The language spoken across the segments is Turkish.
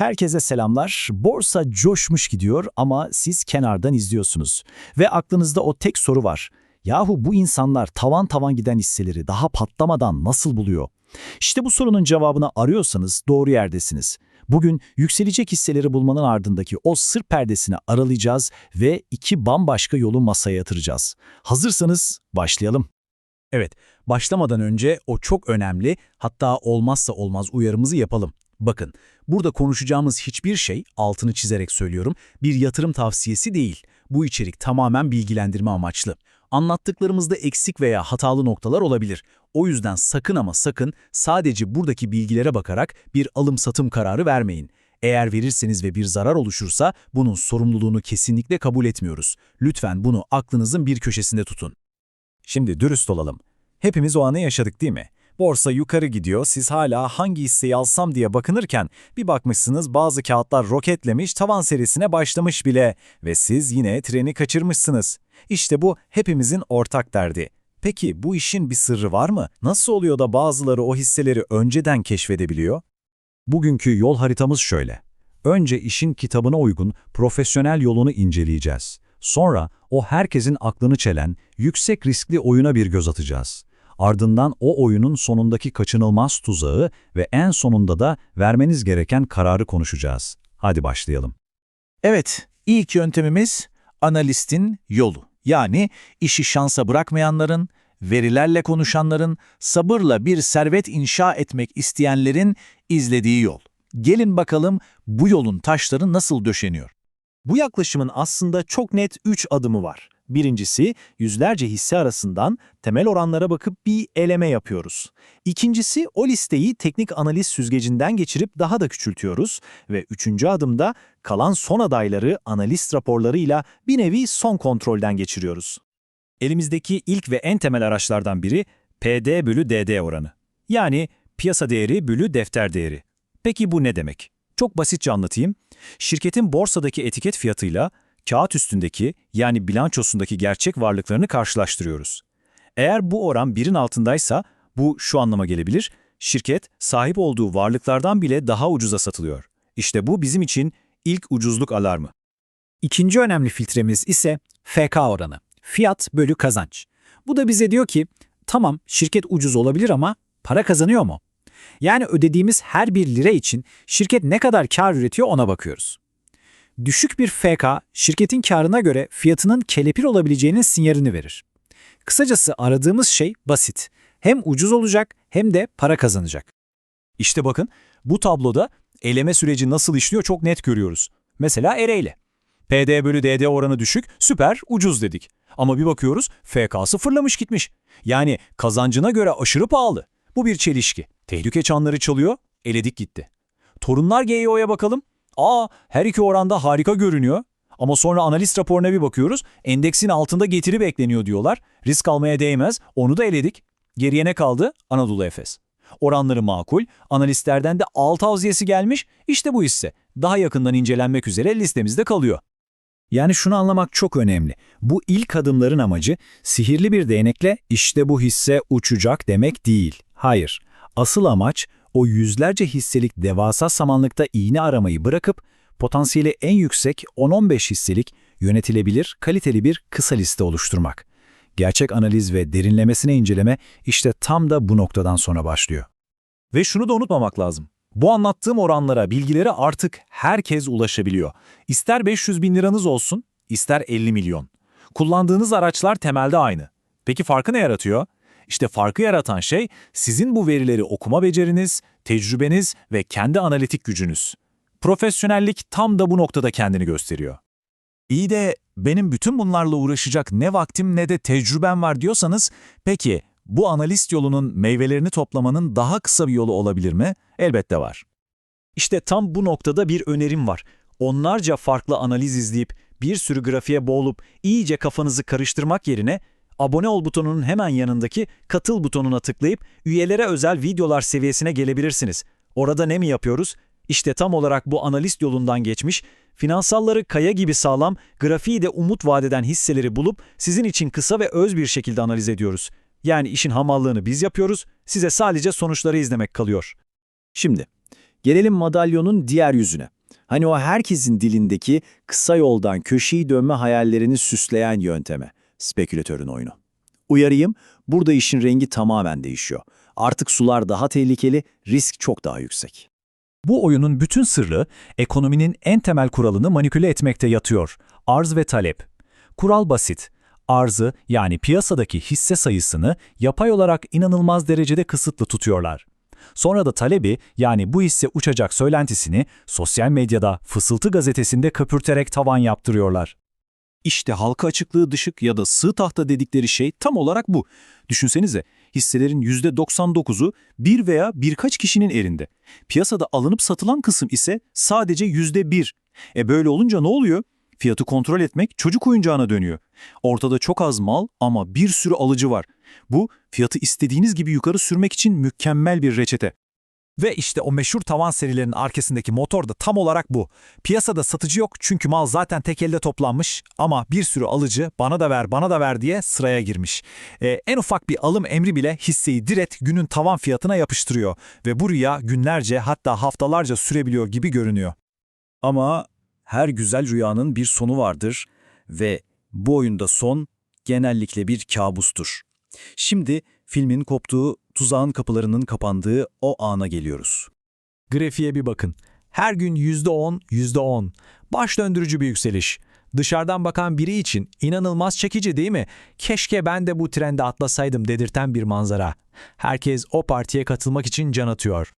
Herkese selamlar. Borsa coşmuş gidiyor ama siz kenardan izliyorsunuz. Ve aklınızda o tek soru var. Yahu bu insanlar tavan tavan giden hisseleri daha patlamadan nasıl buluyor? İşte bu sorunun cevabını arıyorsanız doğru yerdesiniz. Bugün yükselecek hisseleri bulmanın ardındaki o sır perdesini aralayacağız ve iki bambaşka yolu masaya yatıracağız. Hazırsanız başlayalım. Evet, başlamadan önce o çok önemli, hatta olmazsa olmaz uyarımızı yapalım. Bakın, burada konuşacağımız hiçbir şey, altını çizerek söylüyorum, bir yatırım tavsiyesi değil. Bu içerik tamamen bilgilendirme amaçlı. Anlattıklarımızda eksik veya hatalı noktalar olabilir. O yüzden sakın ama sakın sadece buradaki bilgilere bakarak bir alım-satım kararı vermeyin. Eğer verirseniz ve bir zarar oluşursa bunun sorumluluğunu kesinlikle kabul etmiyoruz. Lütfen bunu aklınızın bir köşesinde tutun. Şimdi dürüst olalım. Hepimiz o anı yaşadık değil mi? Borsa yukarı gidiyor, siz hala hangi hisseyi alsam diye bakınırken bir bakmışsınız bazı kağıtlar roketlemiş, tavan serisine başlamış bile ve siz yine treni kaçırmışsınız. İşte bu hepimizin ortak derdi. Peki bu işin bir sırrı var mı? Nasıl oluyor da bazıları o hisseleri önceden keşfedebiliyor? Bugünkü yol haritamız şöyle. Önce işin kitabına uygun profesyonel yolunu inceleyeceğiz. Sonra o herkesin aklını çelen yüksek riskli oyuna bir göz atacağız. Ardından o oyunun sonundaki kaçınılmaz tuzağı ve en sonunda da vermeniz gereken kararı konuşacağız. Hadi başlayalım. Evet, ilk yöntemimiz analistin yolu. Yani işi şansa bırakmayanların, verilerle konuşanların, sabırla bir servet inşa etmek isteyenlerin izlediği yol. Gelin bakalım bu yolun taşları nasıl döşeniyor. Bu yaklaşımın aslında çok net 3 adımı var. Birincisi, yüzlerce hisse arasından temel oranlara bakıp bir eleme yapıyoruz. İkincisi, o listeyi teknik analiz süzgecinden geçirip daha da küçültüyoruz. Ve üçüncü adımda kalan son adayları analist raporlarıyla bir nevi son kontrolden geçiriyoruz. Elimizdeki ilk ve en temel araçlardan biri PD bölü DD oranı. Yani piyasa değeri bölü defter değeri. Peki bu ne demek? Çok basitçe anlatayım. Şirketin borsadaki etiket fiyatıyla kağıt üstündeki yani bilançosundaki gerçek varlıklarını karşılaştırıyoruz. Eğer bu oran birin altındaysa bu şu anlama gelebilir, şirket sahip olduğu varlıklardan bile daha ucuza satılıyor. İşte bu bizim için ilk ucuzluk alarmı. İkinci önemli filtremiz ise FK oranı. Fiyat bölü kazanç. Bu da bize diyor ki, tamam şirket ucuz olabilir ama para kazanıyor mu? Yani ödediğimiz her bir lira için şirket ne kadar kar üretiyor ona bakıyoruz. Düşük bir FK, şirketin karına göre fiyatının kelepir olabileceğinin sinyalini verir. Kısacası aradığımız şey basit. Hem ucuz olacak hem de para kazanacak. İşte bakın bu tabloda eleme süreci nasıl işliyor çok net görüyoruz. Mesela Ereğli. PD bölü DD oranı düşük, süper, ucuz dedik. Ama bir bakıyoruz FK sıfırlamış gitmiş. Yani kazancına göre aşırı pahalı. Bu bir çelişki. Tehlike çanları çalıyor, eledik gitti. Torunlar GEO'ya bakalım. Aa her iki oranda harika görünüyor. Ama sonra analist raporuna bir bakıyoruz. Endeksin altında getiri bekleniyor diyorlar. Risk almaya değmez. Onu da eledik. Geriye ne kaldı? Anadolu Efes. Oranları makul. Analistlerden de alt tavsiyesi gelmiş. İşte bu hisse. Daha yakından incelenmek üzere listemizde kalıyor. Yani şunu anlamak çok önemli. Bu ilk adımların amacı sihirli bir değnekle işte bu hisse uçacak demek değil. Hayır. Asıl amaç o yüzlerce hisselik devasa samanlıkta iğne aramayı bırakıp potansiyeli en yüksek 10-15 hisselik yönetilebilir, kaliteli bir kısa liste oluşturmak. Gerçek analiz ve derinlemesine inceleme işte tam da bu noktadan sonra başlıyor. Ve şunu da unutmamak lazım. Bu anlattığım oranlara, bilgilere artık herkes ulaşabiliyor. İster 500 bin liranız olsun, ister 50 milyon. Kullandığınız araçlar temelde aynı. Peki farkı ne yaratıyor? İşte farkı yaratan şey sizin bu verileri okuma beceriniz, tecrübeniz ve kendi analitik gücünüz. Profesyonellik tam da bu noktada kendini gösteriyor. İyi de benim bütün bunlarla uğraşacak ne vaktim ne de tecrübem var diyorsanız, peki bu analist yolunun meyvelerini toplamanın daha kısa bir yolu olabilir mi? Elbette var. İşte tam bu noktada bir önerim var. Onlarca farklı analiz izleyip bir sürü grafiğe boğulup iyice kafanızı karıştırmak yerine abone ol butonunun hemen yanındaki katıl butonuna tıklayıp üyelere özel videolar seviyesine gelebilirsiniz. Orada ne mi yapıyoruz? İşte tam olarak bu analist yolundan geçmiş, finansalları kaya gibi sağlam, grafiği de umut vadeden hisseleri bulup sizin için kısa ve öz bir şekilde analiz ediyoruz. Yani işin hamallığını biz yapıyoruz, size sadece sonuçları izlemek kalıyor. Şimdi, Gelelim madalyonun diğer yüzüne. Hani o herkesin dilindeki kısa yoldan köşeyi dönme hayallerini süsleyen yönteme, spekülatörün oyunu. Uyarayım, burada işin rengi tamamen değişiyor. Artık sular daha tehlikeli, risk çok daha yüksek. Bu oyunun bütün sırrı ekonominin en temel kuralını manipüle etmekte yatıyor. Arz ve talep. Kural basit. Arzı yani piyasadaki hisse sayısını yapay olarak inanılmaz derecede kısıtlı tutuyorlar. Sonra da talebi yani bu hisse uçacak söylentisini sosyal medyada Fısıltı gazetesinde köpürterek tavan yaptırıyorlar. İşte halka açıklığı dışık ya da sığ tahta dedikleri şey tam olarak bu. Düşünsenize, hisselerin %99'u bir veya birkaç kişinin elinde. Piyasada alınıp satılan kısım ise sadece %1. E böyle olunca ne oluyor? Fiyatı kontrol etmek çocuk oyuncağına dönüyor. Ortada çok az mal ama bir sürü alıcı var. Bu, fiyatı istediğiniz gibi yukarı sürmek için mükemmel bir reçete. Ve işte o meşhur tavan serilerinin arkasındaki motor da tam olarak bu. Piyasada satıcı yok çünkü mal zaten tek elde toplanmış ama bir sürü alıcı bana da ver bana da ver diye sıraya girmiş. Ee, en ufak bir alım emri bile hisseyi direkt günün tavan fiyatına yapıştırıyor ve bu rüya günlerce hatta haftalarca sürebiliyor gibi görünüyor. Ama her güzel rüyanın bir sonu vardır ve bu oyunda son genellikle bir kabustur. Şimdi filmin koptuğu, tuzağın kapılarının kapandığı o ana geliyoruz. Grafiğe bir bakın. Her gün %10, %10. Baş döndürücü bir yükseliş. Dışarıdan bakan biri için inanılmaz çekici değil mi? Keşke ben de bu trende atlasaydım dedirten bir manzara. Herkes o partiye katılmak için can atıyor.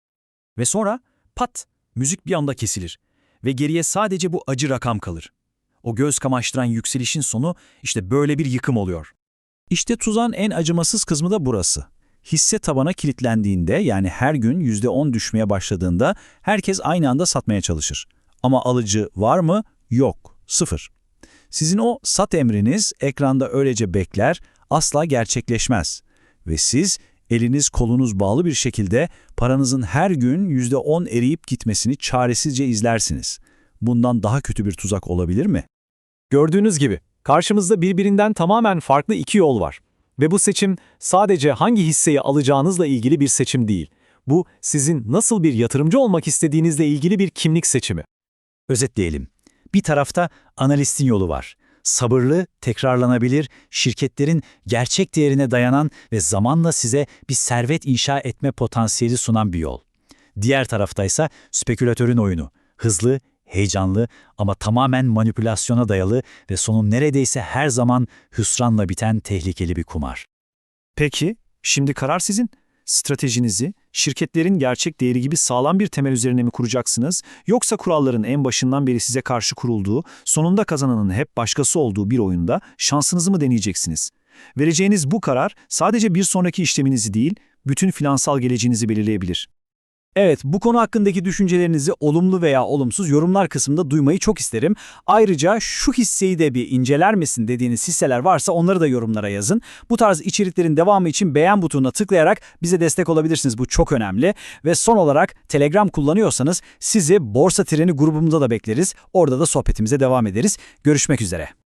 Ve sonra pat, müzik bir anda kesilir. Ve geriye sadece bu acı rakam kalır. O göz kamaştıran yükselişin sonu işte böyle bir yıkım oluyor. İşte tuzağın en acımasız kısmı da burası. Hisse tabana kilitlendiğinde yani her gün %10 düşmeye başladığında herkes aynı anda satmaya çalışır. Ama alıcı var mı? Yok. Sıfır. Sizin o sat emriniz ekranda öylece bekler, asla gerçekleşmez. Ve siz eliniz kolunuz bağlı bir şekilde paranızın her gün %10 eriyip gitmesini çaresizce izlersiniz. Bundan daha kötü bir tuzak olabilir mi? Gördüğünüz gibi karşımızda birbirinden tamamen farklı iki yol var. Ve bu seçim sadece hangi hisseyi alacağınızla ilgili bir seçim değil. Bu sizin nasıl bir yatırımcı olmak istediğinizle ilgili bir kimlik seçimi. Özetleyelim. Bir tarafta analistin yolu var. Sabırlı, tekrarlanabilir, şirketlerin gerçek değerine dayanan ve zamanla size bir servet inşa etme potansiyeli sunan bir yol. Diğer taraftaysa spekülatörün oyunu. Hızlı, heyecanlı ama tamamen manipülasyona dayalı ve sonu neredeyse her zaman hüsranla biten tehlikeli bir kumar. Peki, şimdi karar sizin. Stratejinizi, şirketlerin gerçek değeri gibi sağlam bir temel üzerine mi kuracaksınız, yoksa kuralların en başından beri size karşı kurulduğu, sonunda kazananın hep başkası olduğu bir oyunda şansınızı mı deneyeceksiniz? Vereceğiniz bu karar sadece bir sonraki işleminizi değil, bütün finansal geleceğinizi belirleyebilir. Evet, bu konu hakkındaki düşüncelerinizi olumlu veya olumsuz yorumlar kısmında duymayı çok isterim. Ayrıca şu hisseyi de bir inceler misin dediğiniz hisseler varsa onları da yorumlara yazın. Bu tarz içeriklerin devamı için beğen butonuna tıklayarak bize destek olabilirsiniz. Bu çok önemli. Ve son olarak Telegram kullanıyorsanız sizi Borsa Treni grubumuzda da bekleriz. Orada da sohbetimize devam ederiz. Görüşmek üzere.